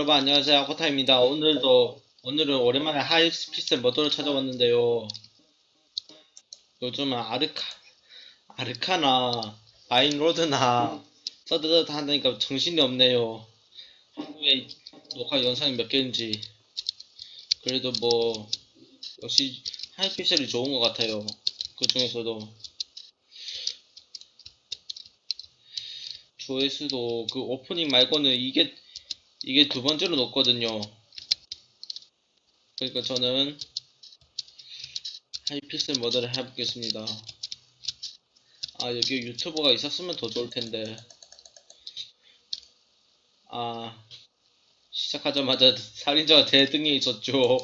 여러분 안녕하세요. 아코타입니다. 오늘도 오늘은 오랜만에 하이스피스 모드를 찾아왔는데요. 요즘은 아르카 아르카나 바인로드나 서드드 한다니까 정신이 없네요. 한국에 녹화 영상이 몇 개인지. 그래도 뭐 역시 하이피셀이 좋은 것 같아요. 그 중에서도. 조회수도 그 오프닝 말고는 이게 이게 두 번째로 높거든요. 그러니까 저는 하이픽셀 모델을 해보겠습니다. 아 여기 유튜버가 있었으면 더 좋을 텐데. 아 시작하자마자 살인자가 대등에 있었죠.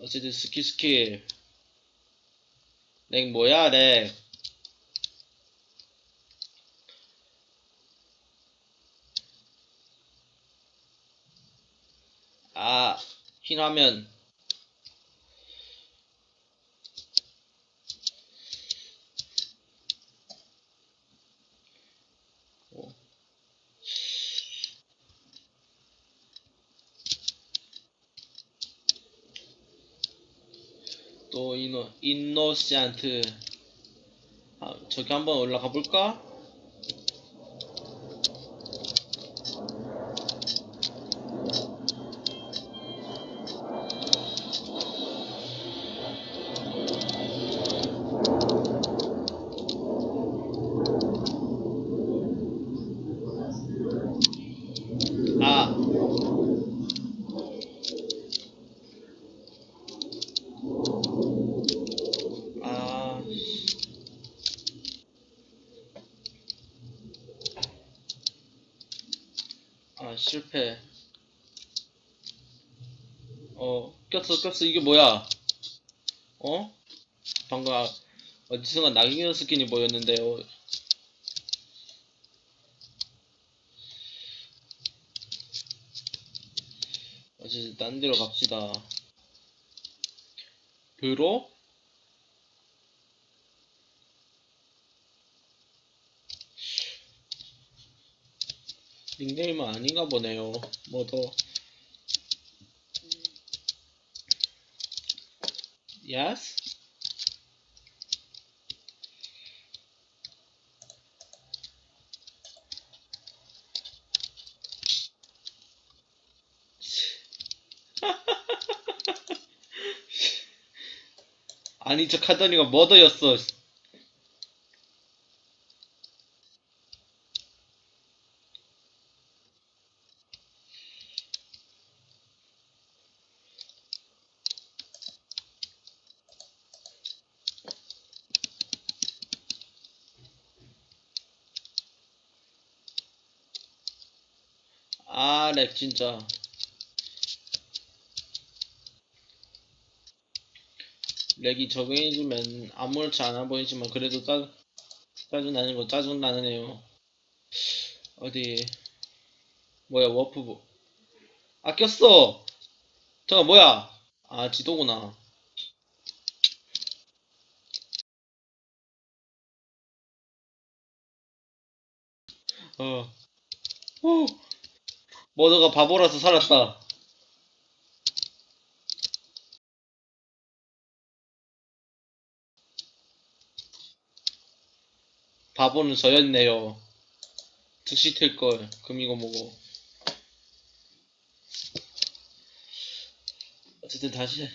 어쨌든 스키스키 렉 뭐야 렉 흰 화면. 어. 또 이노 인노시안트 아, 저기 한번 올라가 볼까? 아. 아. 아, 실패. 어, 꼈어, 꼈어. 이게 뭐야? 어? 방금, 아, 어디선가 나경현 스킨이 보였는데요. 어쨌든 딴 데로 갑시다. 브로? 닉네임은 아닌가 보네요. 뭐 더. Yes? 아니 저 카더니가 머더였어. 아, 렉 진짜. 렉이 적응해주면 아무렇지 않아 보이지만 그래도 짜, 짜증나는 거 짜증나네요. 어디 뭐야 워프 뭐- 아 꼈어. 잠깐 뭐야? 아 지도구나. 어. 후. 머더가 바보라서 살았다. 바보는 저였네요. 즉시 튈걸. 금이고 뭐고. 어쨌든 다시.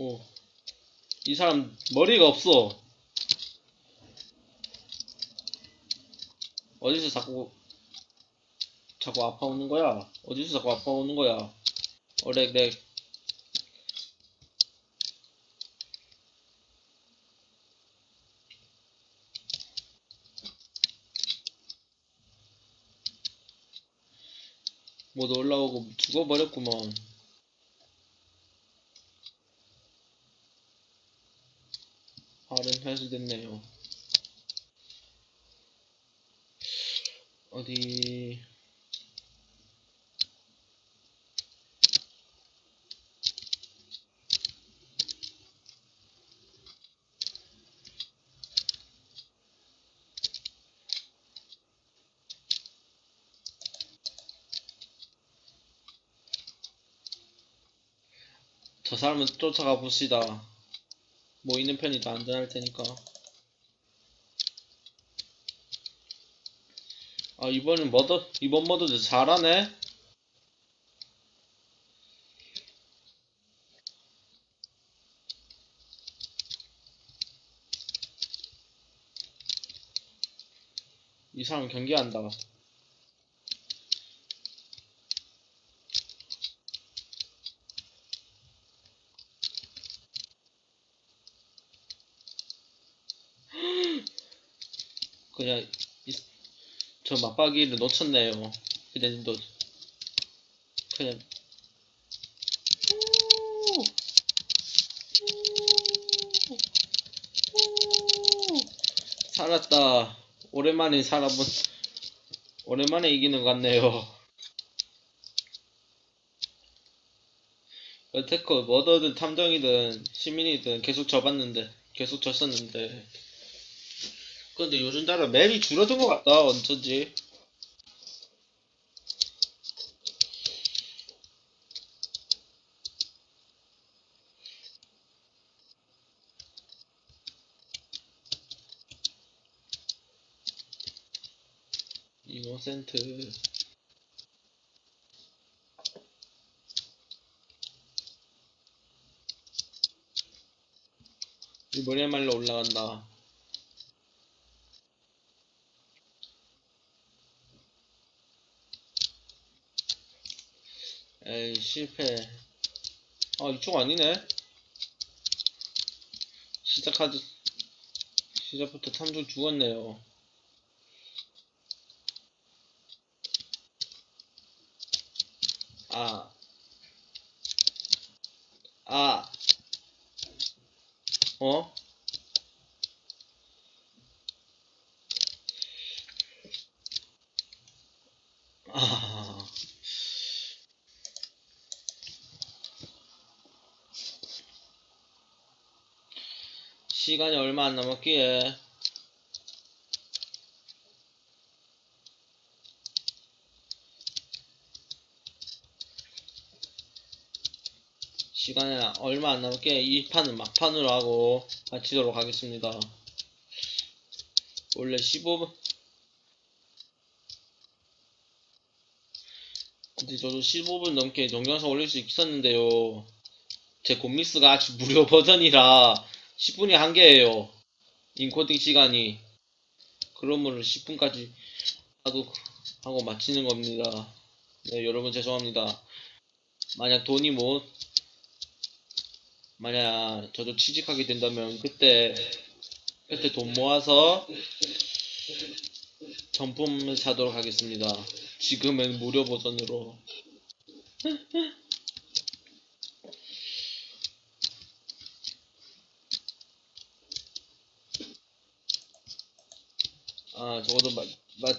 오. 이 사람 머리가 없어. 어디서 자꾸 자꾸 아파오는 거야? 어디서 자꾸 아파오는 거야? 어렉 렉. 못 올라오고 죽어버렸구먼. 일단 탈수됐네요. 어디 저 사람을 쫓아가 봅시다. 모이는 편이 더 안전할 테니까. 아, 이번엔 머더, 이번 머더도 잘하네? 이 사람 경기한다. 그냥 이- 저 맞박이를 놓쳤네요. 그냥 너 그냥! 살았다. 오랜만에 살아본 오랜만에 이기는 것 같네요. 여태껏 머더든 탐정이든 시민이든 계속 져봤는데 계속 졌었는데 근데 요즘 따라 맵이 줄어든 것 같다 어쩐지. 이노센트. 이번에말로 올라간다 에이 실패 아 이쪽 아니네 시작하지 시작부터 탐정 죽었네요 아 아. 어? 아. 시간이 얼마 안 남았기에 시간이 얼마 안 남았기에 이 판은 막판으로 하고 마치도록 하겠습니다. 원래 15분 근데 저도 15분 넘게 영상을 올릴 수 있었는데요. 제 곰믹스가 아직 무료 버전이라 10분이 한계예요. 인코딩 시간이. 그러므로 10분까지 하고, 하고 마치는 겁니다. 네, 여러분 죄송합니다. 만약 돈이 못, 만약 저도 취직하게 된다면 그때, 그때 돈 모아서 정품을 사도록 하겠습니다. 지금은 무료 버전으로. 아, 적어도 맛, 맛.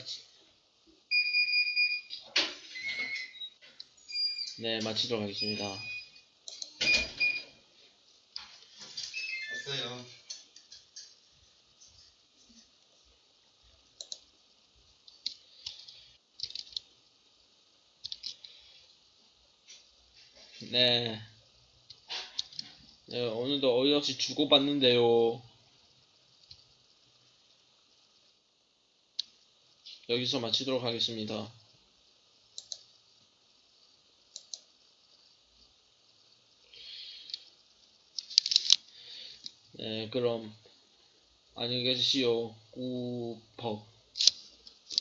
네, 마치도록 하겠습니다. 왔어요. 네. 네, 오늘도 어이없이 주고받는데요. 여기서 마치도록 하겠습니다. 네, 그럼 안녕히 계십시오. 꾸벅.